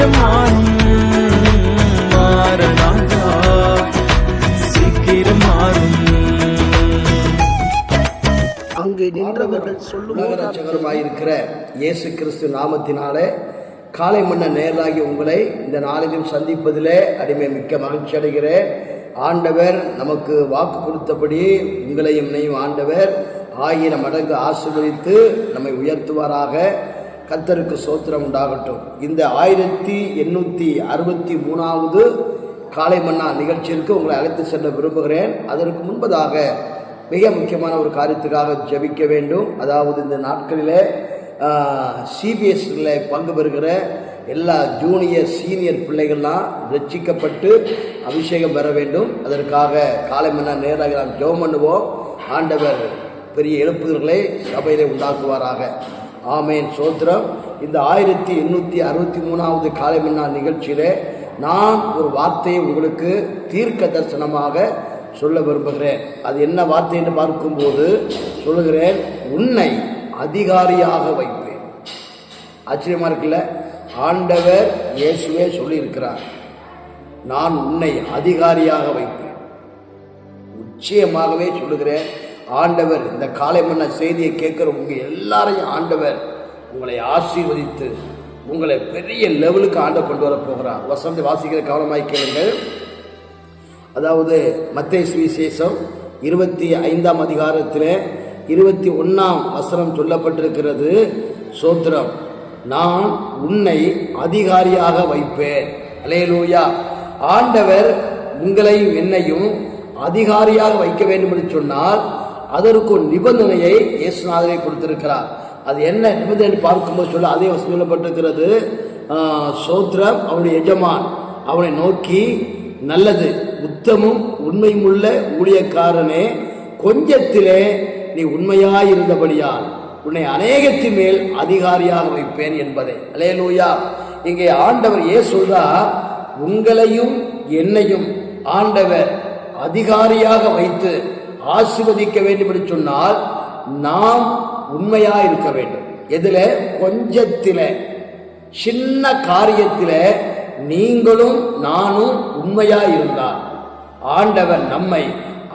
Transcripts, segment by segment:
சீக்கிரம் மாறும் மாறனாகா சீக்கிரம் மாறும். அங்கே நின்றவர்கள் இயேசு கிறிஸ்து நாமத்தினாலே காலை மன்ன நேராகி உங்களை இந்த நாளிலும் சந்திப்பதிலே அடிமை மிக்க மகிழ்ச்சி அடைகிறேன். ஆண்டவர் நமக்கு வாக்கு கொடுத்தபடி உங்களையும் என்னையும் ஆண்டவர். ஆயிரம் மடங்கு ஆசீர்வதித்து நம்மை உயர்த்துவாராக. கத்தருக்கு சோத்திரம் உண்டாகட்டும். இந்த ஆயிரத்தி எண்ணூற்றி அறுபத்தி மூணாவது காலை மன்னா நிகழ்ச்சியிற்கு உங்களை அழைத்து செல்ல விரும்புகிறேன். அதற்கு முன்பதாக மிக முக்கியமான ஒரு காரியத்துக்காக ஜெபிக்க வேண்டும். அதாவது இந்த நாட்களிலே சிபிஎஸ்சியில் பங்கு பெறுகிற எல்லா ஜூனியர் சீனியர் பிள்ளைகள்லாம் ரட்சிக்கப்பட்டு அபிஷேகம் பெற வேண்டும். அதற்காக காலை மன்னா நேராக நாம் ஜெபம் பண்ணுவோம். ஆண்டவர் பெரிய எழுப்புதல்களை சபையிலே உண்டாக்குவாராக. ஆமேன். சோத்திரம். இந்த ஆயிரத்தி எண்ணூற்றி அறுபத்தி மூணாவது காலை நிகழ்ச்சியில் நான் ஒரு வார்த்தையை உங்களுக்கு தீர்க்க தரிசனமாக சொல்ல விரும்புகிறேன். அது என்ன வார்த்தை என்று பார்க்கும்போது சொல்லுகிறேன் உன்னை அதிகாரியாக வைப்பேன். ஆச்சரியமாக இருக்குல்ல? ஆண்டவர் இயேசுவே சொல்லியிருக்கிறார் நான் உன்னை அதிகாரியாக வைப்பேன். நிச்சயமாகவே சொல்லுகிறேன் ஆண்டவர் இந்த காலை மன்ன செய்தியை கேட்கிற உங்க எல்லாரையும் ஆண்டவர் உங்களை ஆசீர்வதித்து உங்களை பெரிய லெவலுக்கு ஆண்ட கொண்டு வர போகிறார். வசந்தி வாசிக்கிற கவனமாய் கேளுங்கள். அதாவது மத்திய சுவிசேஷம் இருபத்தி ஐந்தாம் அதிகாரத்தில் இருபத்தி ஒன்றாம் வசனம் சொல்லப்பட்டிருக்கிறது. சோத்திரம் நான் உன்னை அதிகாரியாக வைப்பேன். அலையலூயா ஆண்டவர் உங்களையும் என்னையும் அதிகாரியாக வைக்க வேண்டும் என்று சொன்னால் அதற்கு ஒரு நிபந்தனையை இயேசுநாதரை கொடுத்திருக்கிறார். அது என்ன நிபந்தனை பார்க்கும்போது சொல்ல அதே சொல்லப்பட்டிருக்கிறது. சோத்ரம் அவனுடைய எஜமான். அவனை நோக்கி நல்லது உத்தமும் உண்மையுமுள்ள ஊழியக்காரனே கொஞ்சத்திலே நீ உண்மையாயிருந்தபடியால் உன்னை அநேகத்தின் மேல் அதிகாரியாக வைப்பேன் என்பதை. அலேலூயா இங்கே ஆண்டவர் ஏ சொல்றார் உங்களையும் என்னையும் ஆண்டவர் அதிகாரியாக வைத்து ஆசிர்வதிக்க வேண்டும் என்று சொன்னால் நாம் உண்மையா இருக்க வேண்டும். எதுல? கொஞ்சத்தில. சின்ன காரியத்தில நீங்களும் நானும் உண்மையா இருந்தால் ஆண்டவர் நம்மை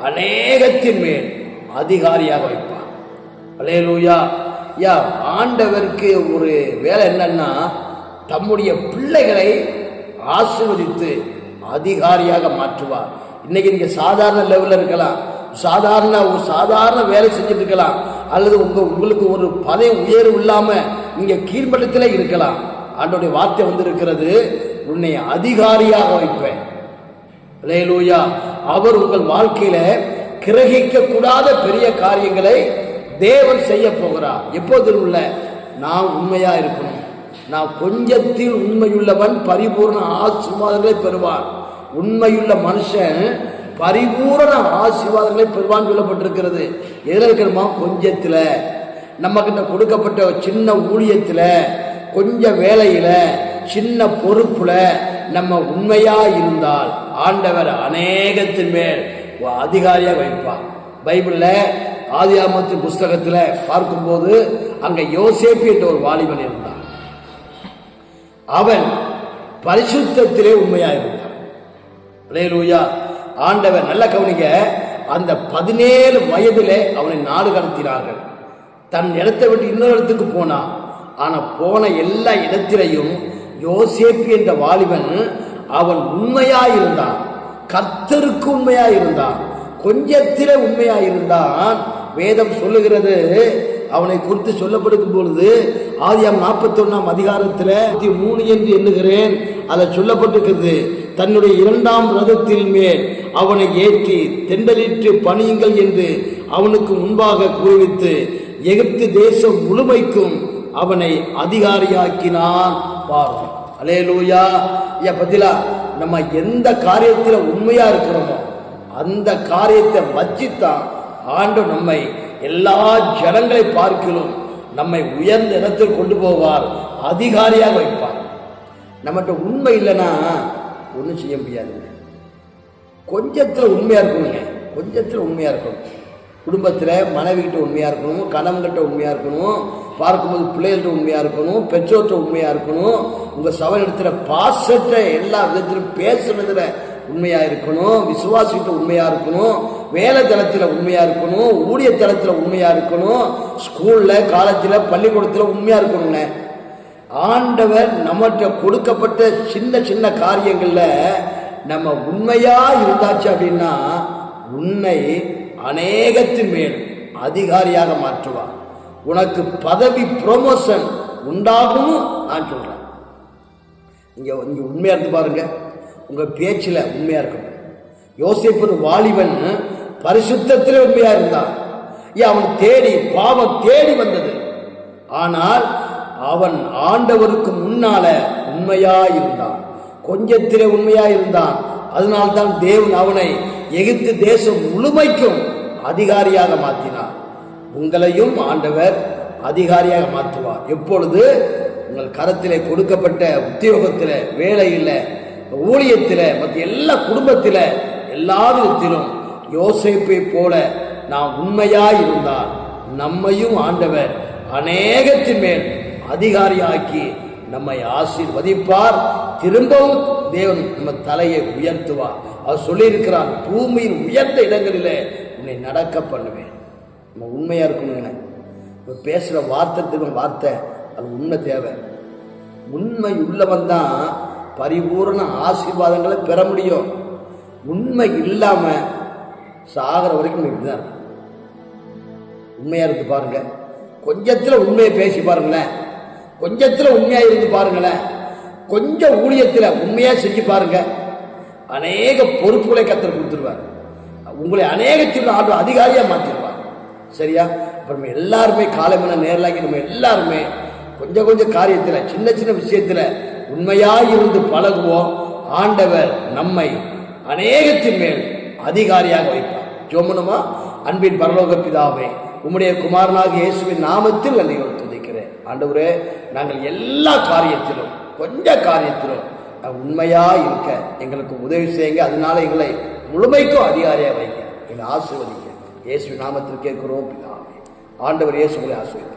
அநேகத்தின் மேல் அதிகாரியாக வைப்பார். அலேலூயா யா ஆண்டவருக்கு ஒரு வேலை என்னன்னா தம்முடைய பிள்ளைகளை ஆசிர்வதித்து அதிகாரியாக மாற்றுவார். இன்னைக்கு நீங்க சாதாரண லெவல்ல இருக்கலாம். சாதாரண ஒரு சாதாரண வேலை செஞ்சுட்டு இருக்கலாம் அல்லது உங்க உங்களுக்கு ஒரு பதவி உயர்வு இல்லாம நீங்க கீழ்மட்டத்தில் இருக்கலாம். ஆண்டோடைய வார்த்தை வந்து இருக்கிறது உன்னை அதிகாரியாக வைப்பேன். அல்லேலூயா. அவர் உங்கள் வாழ்க்கையில கிரகிக்க கூடாத பெரிய காரியங்களை தேவன் செய்ய போகிறார். எப்போது உள்ள நான் உண்மையா இருக்கணும். நான் கொஞ்சத்தில் உண்மையுள்ளவன் பரிபூர்ண ஆசீர்வாதங்களை பெறுவான். உண்மையுள்ள மனுஷன் பரிபூரண ஆசீர்வாதங்களை பெறுவான் சொல்லப்பட்டிருக்கிறது. எதில் கொஞ்சத்தில். நமக்கு இந்த கொடுக்கப்பட்ட சின்ன ஊழியத்தில் கொஞ்சம் வேலையில் சின்ன பொறுப்பில் நம்ம உண்மையாக இருந்தால் ஆண்டவர் அநேகத்தின் மேல் அதிகாரியாக வைப்பார். பைபிளில் ஆதியாமத்தின் புஸ்தகத்தில் பார்க்கும்போது அங்கே யோசேப்பு என்ற ஒரு வாலிபன் இருந்தான். அவன் பரிசுத்தத்திலே உண்மையாக இருந்தான். ஆண்டவர் நல்ல கவனிங்க அந்த பதினேழு வயதிலே அவனை நாடு கடத்தினார்கள். தன் இடத்தை விட்டு இன்னொரு இடத்துக்கு போனான் ஆனா போன எல்லா இடத்திலையும் யோசேப்பு என்ற வாலிபன் அவன் உண்மையா இருந்தான் கர்த்தருக்கு உண்மையா இருந்தான் கொஞ்சத்தில உண்மையா இருந்தான் வேதம் சொல்லுகிறது அவனை குறித்து சொல்லப்படுக்கும் பொழுது ஆதியாம் நாற்பத்தி ஒன்னாம் அதிகாரத்தில் மூணு என்று எண்ணுகிறேன். அதை சொல்லப்பட்டிருக்கிறது தன்னுடைய இரண்டாம் ரதத்தில் மேல் அவனை ஏற்றி தெண்டலிட்டு பணியுங்கள் என்று அவனுக்கு முன்பாக கூறுவித்து எகிப்து தேசம் முழுமைக்கும் அவனை அதிகாரியாக்கினான் பாருங்க அலேலூயா ஐயா பதிலா நம்ம எந்த காரியத்தில் உண்மையா இருக்கிறோமோ அந்த காரியத்தை வச்சுத்தான் ஆண்டு நம்மை எல்லா ஜனங்களை பார்க்கிலும் நம்மை உயர்ந்த இடத்தில் கொண்டு போவார் அதிகாரியாக வைப்பார். நம்மகிட்ட உண்மை இல்லைன்னா ஒன்றும் செய்ய முடியாதுங்க. கொஞ்சத்தில் உண்மையாக இருக்கணுங்க. கொஞ்சத்தில் உண்மையாக இருக்கணும். குடும்பத்தில் மனைவிக்கிட்ட உண்மையாக இருக்கணும் கணவன்கிட்ட உண்மையாக இருக்கணும் பார்க்கும்போது பிள்ளைகள்ட்ட உண்மையாக இருக்கணும் பெற்றோர்கிட்ட உண்மையாக இருக்கணும் உங்கள் சபை இடத்துல எல்லா விதத்திலும் பேசுறதுல உண்மையாக இருக்கணும் விசுவாசிக்கிட்ட உண்மையாக இருக்கணும் வேலை தளத்தில் உண்மையாக இருக்கணும் ஊழிய தளத்தில் உண்மையாக இருக்கணும் ஸ்கூலில் காலேஜில் பள்ளிக்கூடத்தில் உண்மையாக இருக்கணுங்க. ஆண்டவர் நம்மகிட்ட கொடுக்கப்பட்ட சின்ன சின்ன காரியங்கள்ல நம்ம உண்மையா இருந்தாச்சு அப்படின்னா உன்னை அநேகத்தின் மேல் அதிகாரியாக மாற்றுவார். உனக்கு பதவி ப்ரொமோஷன் உண்டாகும் நான் சொல்றேன். இங்க இங்க உண்மையா இருந்து பாருங்க. உங்க பேச்சில் உண்மையா இருக்கணும் யோசிப்பு வாலிபன் பரிசுத்தத்தில் உண்மையா இருந்தான். ஏன் அவன் தேடி பாவம் தேடி வந்தது. ஆனால் அவன் ஆண்டவருக்கு முன்னால உண்மையா இருந்தான் கொஞ்சத்திலே உண்மையா இருந்தான் அதனால்தான் தேவன் அவனை எகிப்து தேசம் முழுமைக்கும் அதிகாரியாக மாற்றினார். உங்களையும் ஆண்டவர் அதிகாரியாக மாற்றுவார். எப்பொழுது? உங்கள் கரத்திலே கொடுக்கப்பட்ட உத்தியோகத்தில் வேலையில் ஊழியத்தில் மற்ற எல்லா குடும்பத்தில் எல்லா விதத்திலும் யோசிப்பை போல நாம் உண்மையாய் இருந்தால் நம்மையும் ஆண்டவர் அநேகத்தின் மேல் அதிகாரியாக்கி நம்மை ஆசீர்வதிப்பார். திரும்பவும் தேவன் நம்ம தலையை உயர்த்துவார். அவர் சொல்லியிருக்கிறார் பூமியின் உயர்ந்த இடங்களிலே உன்னை நடக்க பண்ணுவேன். நம்ம உண்மையா இருக்கணுங்க இப்போ பேசுகிற வார்த்தை திரும்ப வார்த்தை அது உண்மை தேவை. உண்மை உள்ளவன் தான் பரிபூர்ண ஆசீர்வாதங்களை பெற முடியும். உண்மை இல்லாம சாகிற வரைக்கும் இப்படிதான் உண்மையாக உண்மையா இருந்து பாருங்க. கொஞ்சத்துல உண்மையை பேசி பாருங்களேன். கொஞ்சத்தில் உண்மையாக இருந்து பாருங்களேன். கொஞ்சம் ஊழியத்தில் உண்மையாக செஞ்சு பாருங்க. அநேக பொறுப்புகளை கத்தர் கொடுத்துருவார். உங்களை அநேகத்தில் ஆண்டு அதிகாரியாக மாற்றிடுவார் சரியா? இப்போ நம்ம எல்லாருமே காலை மணி நேரலாகி நம்ம எல்லாருமே கொஞ்சம் கொஞ்சம் காரியத்தில் சின்ன சின்ன விஷயத்தில் உண்மையாக இருந்து பழகுவோம். ஆண்டவர் நம்மை அநேகத்தின் மேல் அதிகாரியாக வைப்பார். ஜோமனுமா? அன்பின் பரலோக பிதாவே உம்முடைய குமாரனாக இயேசுவின் நாமத்தில் நன்றி துதிக்கிறேன். ஆண்டவரே நாங்கள் எல்லா காரியத்திலும் கொஞ்ச காரியத்திலும் உண்மையாக இருக்க எங்களுக்கு உதவி செய்யுங்க. அதனால எங்களை முழுமைக்கும் அதிகாரியாக வைங்க. எங்களை ஆசீர்வதிங்க. இயேசு நாமத்தில் கேட்கிறோம் ஆண்டவர் இயேசுகளை ஆசிரியர்